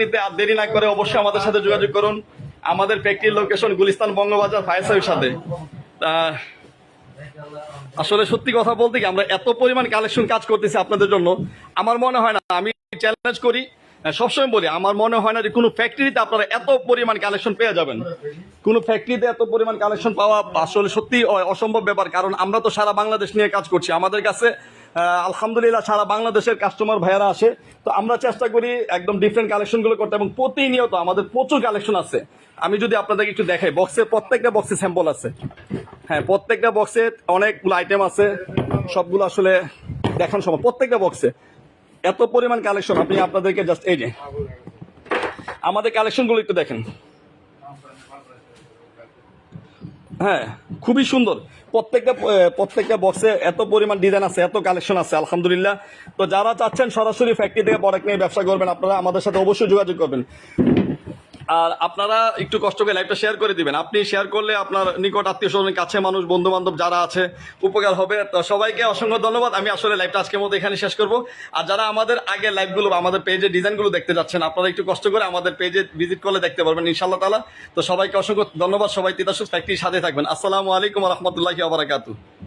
নিতে আর দেরি না করে অবশ্যই আমাদের সাথে যোগাযোগ করুন। আমাদের ফ্যাক্টরির location Gulistan Bangabazar fire service সাথে আসলে সত্যি কথা বলতে কি, আমরা এত পরিমাণ কালেকশন কাজ করতেছি আপনাদের জন্য। আমার মনে হয় না, আমি চ্যালেঞ্জ করি। সবসময় বলি, আমার মনে হয় না যে কোনো ফ্যাক্টরিতে আপনারা এত পরিমাণ কালেকশন পেয়ে যাবেন। কোনো ফ্যাক্টরিতে এত পরিমাণ কালেকশন পাওয়া আসলে সত্যি অসম্ভব ব্যাপার। কারণ আমরা তো সারা বাংলাদেশ নিয়ে কাজ করছি। আমাদের কাছে আলহামদুলিল্লাহ সারা বাংলাদেশের কাস্টমার ভাইয়ারা আসে তো আমরা চেষ্টা করি একদম ডিফারেন্ট কালেকশনগুলো করতে এবং প্রতিনিয়ত আমাদের প্রচুর কালেকশন আছে। আমি যদি আপনাদেরকে একটু দেখাই বক্সে প্রত্যেকটা বক্সে স্যাম্পল আছে। হ্যাঁ প্রত্যেকটা বক্সে অনেকগুলো আইটেম আছে। সবগুলো আসলে দেখানো সম্ভব। প্রত্যেকটা বক্সে এত পরিমাণ কালেকশন আপনি আপনাদেরকে জাস্ট এই যে, আমাদের কালেকশনগুলো একটু দেখেন। হ্যাঁ খুবই সুন্দর। প্রত্যেকটা প্রত্যেকটা বক্সে এত পরিমাণ ডিজাইন আছে, এত কালেকশন আছে, আলহামদুলিল্লাহ। তো যারা চাচ্ছেন সরাসরি ফ্যাক্টরি থেকে প্রোডাক্ট নিয়ে ব্যবসা করবেন, আপনারা আমাদের সাথে অবশ্যই যোগাযোগ করবেন। আর আপনারা একটু কষ্ট করে লাইভটা শেয়ার করে দিবেন। আপনি শেয়ার করলে আপনার নিকট আত্মীয় স্বজনের কাছে মানুষ বন্ধু বান্ধব যারা আছে, উপকার হবে। তো সবাইকে অসংখ্য ধন্যবাদ। আমি আসলে লাইভটা আজকের মতো এখানে শেষ করব। আর যারা আমাদের আগের লাইভগুলো আমাদের পেজে ডিজাইনগুলো দেখতে যাচ্ছেন, আপনারা একটু কষ্ট করে আমাদের পেজে ভিজিট করলে দেখতে পারবেন ইনশাল্লাহ তালা তো সবাইকে অসংখ্য ধন্যবাদ। সবাই তিতাসুস ফ্যাক্টরির সাথে থাকবেন। আসসালামু আলাইকুম রহমতুল্লাহি আবরাকাতু